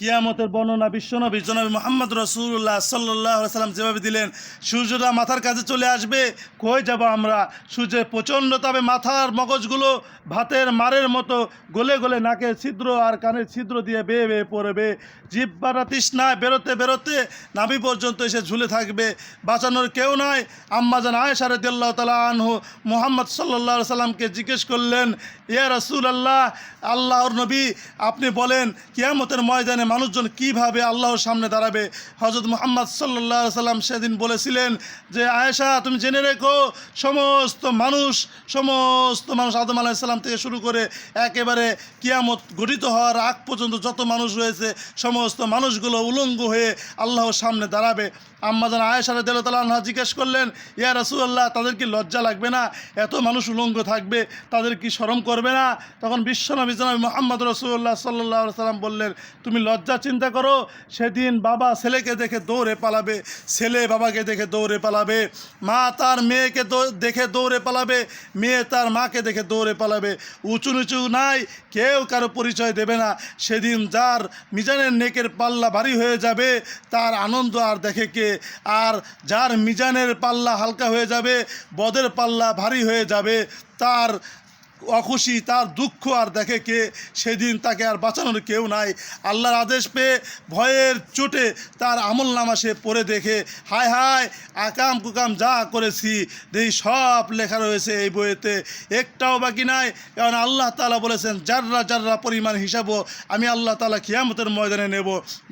কিয়ামতের বর্ণনা বিশ্বনবী জনাবি মোহাম্মদ রসুল্লাহ সাল্লাহ সাল্লাম যেভাবে দিলেন, সূর্যটা মাথার কাছে চলে আসবে, কই যাব আমরা? সূর্যের প্রচণ্ড তবে মাথার মগজগুলো ভাতের মারের মতো গলে গলে নাকের ছিদ্র আর কানের ছিদ্র দিয়ে বেয়ে বেয়ে পড়বে। জিব্বাটা তৃষ্ণায় বেরোতে বেরোতে নাভি পর্যন্ত এসে ঝুলে থাকবে। বাঁচানোর কেউ নয় আম্মাজান আয়সারে দিল্লাহ তালা আনহু মোহাম্মদ সাল্লাহ সাল্লামকে জিজ্ঞেস করলেন, ইয়া রসুল আল্লাহ আল্লাহর নবী, আপনি বলেন, কিয়ামতের ময়দানে মানুষজন কীভাবে আল্লাহর সামনে দাঁড়াবে? হজরত মোহাম্মদ সাল্লাহ সাল্লাম সেদিন বলেছিলেন যে, আয়েশা, তুমি জেনে রেখো, সমস্ত মানুষ সমস্ত মানুষ আদম আলাহিসাল্লাম থেকে শুরু করে একেবারে কিয়ামত গঠিত হওয়ার আগ পর্যন্ত যত মানুষ রয়েছে, সমস্ত মানুষগুলো উলঙ্গ হয়ে আল্লাহর সামনে দাঁড়াবে। আম্মাজান আয়েশার দেলতালাহা জিজ্ঞেস করলেন, ইয়া রাসুল্লাহ তাদের কি লজ্জা লাগবে না? এত মানুষ উলঙ্গ থাকবে, তাদের কি শরম করবে না? তখন বিশ্বনবী জনাবি মোহাম্মদ রসুল্লাহ সাল্লাহ সাল্লাম বললেন, তুমি লজ্জা চিন্তা করো, সেদিন বাবা ছেলেকে দেখে দৌড়ে পালাবে, ছেলে বাবাকে দেখে দৌড়ে পালাবে, মা তার মেয়েকে দেখে দৌড়ে পালাবে, মেয়ে তার মাকে দেখে দৌড়ে পালাবে। উঁচু নিচু নাই, কেউ কারও পরিচয় দেবে না। সেদিন যার মিজানের নেকের পাল্লা ভারী হয়ে যাবে, তার আনন্দ আর দেখে কে? আর যার মিজানের পাল্লা হালকা হয়ে যাবে, বদের পাল্লা ভারী হয়ে যাবে, তার অখুশি, তার দুঃখ আর দেখে কে? সেদিন তাকে আর বাঁচানোর কেউ নাই। আল্লাহর আদেশ পেয়ে ভয়ের চোটে তার আমল নামা সে পড়ে দেখে, হায় হায়, আকাম কুকাম যা করেছি, এই সব লেখা রয়েছে এই বইয়েতে একটাও বাকি নাই, কারণ আল্লাহ তালা বলেছেন, যাররা যাররা পরিমাণ হিসাবও আমি আল্লাহ তালা কিয়ামতের ময়দানে নেব।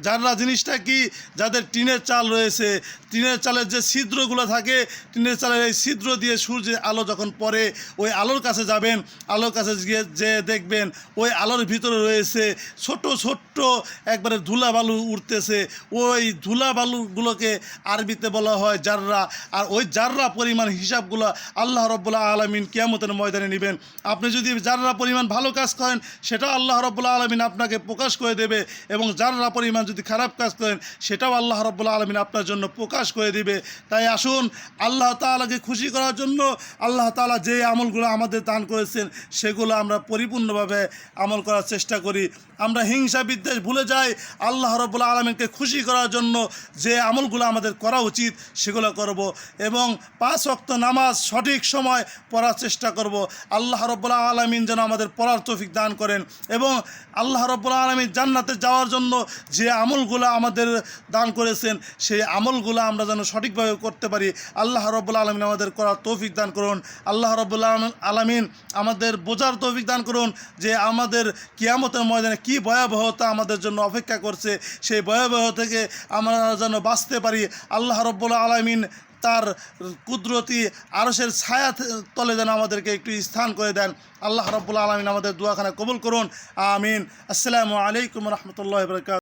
যাররা জিনিসটা কি? যাদের টিনের চাল রয়েছে, টিনের চালের যে ছিদ্রগুলো থাকে, টিনের চালের এই ছিদ্র দিয়ে সূর্যের আলো যখন পড়ে, ওই আলোর কাছে যাবেন আলোর কাছে গিয়ে যে দেখবেন, ওই আলোর ভিতরে রয়েছে ছোট ছোট্ট একবারে ধুলা বালু উঠতেছে। ওই ধুলা বালুগুলোকে আরবিতে বলা হয় জাররা। আর ওই জাররা পরিমাণ হিসাবগুলো আল্লাহ রব্বুল্লাহ আলমিন কিয়ামতের ময়দানে নেবেন। আপনি যদি জাররা পরিমাণ ভালো কাজ করেন সেটা আল্লাহ রব্বুল্লাহ আলমিন আপনাকে প্রকাশ করে দেবে এবং জাররা পরিমাণ যদি খারাপ কাজ করেন, সেটাও আল্লাহ রব্বুল্লাহ আলমিন আপনার জন্য প্রকাশ করে দিবে। তাই আসুন, আল্লাহ তাআলাকে খুশি করার জন্য আল্লাহ তাআলা যে আমলগুলো আমাদের দান করেছেন সেগুলো আমরা পরিপূর্ণভাবে আমল করার চেষ্টা করি। আমরা হিংসা বিদ্বেষ ভুলে যাই, আল্লাহ রব্বুল্লাহ আলমিনকে খুশি করার জন্য যে আমলগুলো আমাদের করা উচিত সেগুলো করব এবং পাঁচ অক্ত নামাজ সঠিক সময় পড়ার চেষ্টা করব। আল্লাহ রব্বুল্লাহ আলমিন যেন আমাদের পড়ার তৌফিক দান করেন এবং আল্লাহ রব্বুল্লাহ আলমিন জান্নাতে যাওয়ার জন্য যে আমলগুলো আমাদের দান করেছেন, সেই আমলগুলো আমরা যেন সঠিকভাবে করতে পারি। আল্লাহ রব্বুল্লাহ আলমিন আমাদের করার তৌফিক দান করুন। আল্লাহ রব্বুল্লাহ আলমিন আমাদের বোঝার তৌফিক দান করুন যে আমাদের কিয়ামতের ময়দানে কি ভয়াবহতা আমাদের জন্য অপেক্ষা করছে। সেই ভয়াবহ থেকে আমরা যেন বাঁচতে পারি। আল্লাহ রব্বুল্লাহ আলমিন তার কুদরতি আরসের ছায়া তলে যেন আমাদেরকে একটু স্থান করে দেন। আল্লাহ রব্বুল্লাহ আলমিন আমাদের দোয়াখানা কবুল করুন। আমিন। আসসালামু আলাইকুম রহমতুল্লাহ বরকাত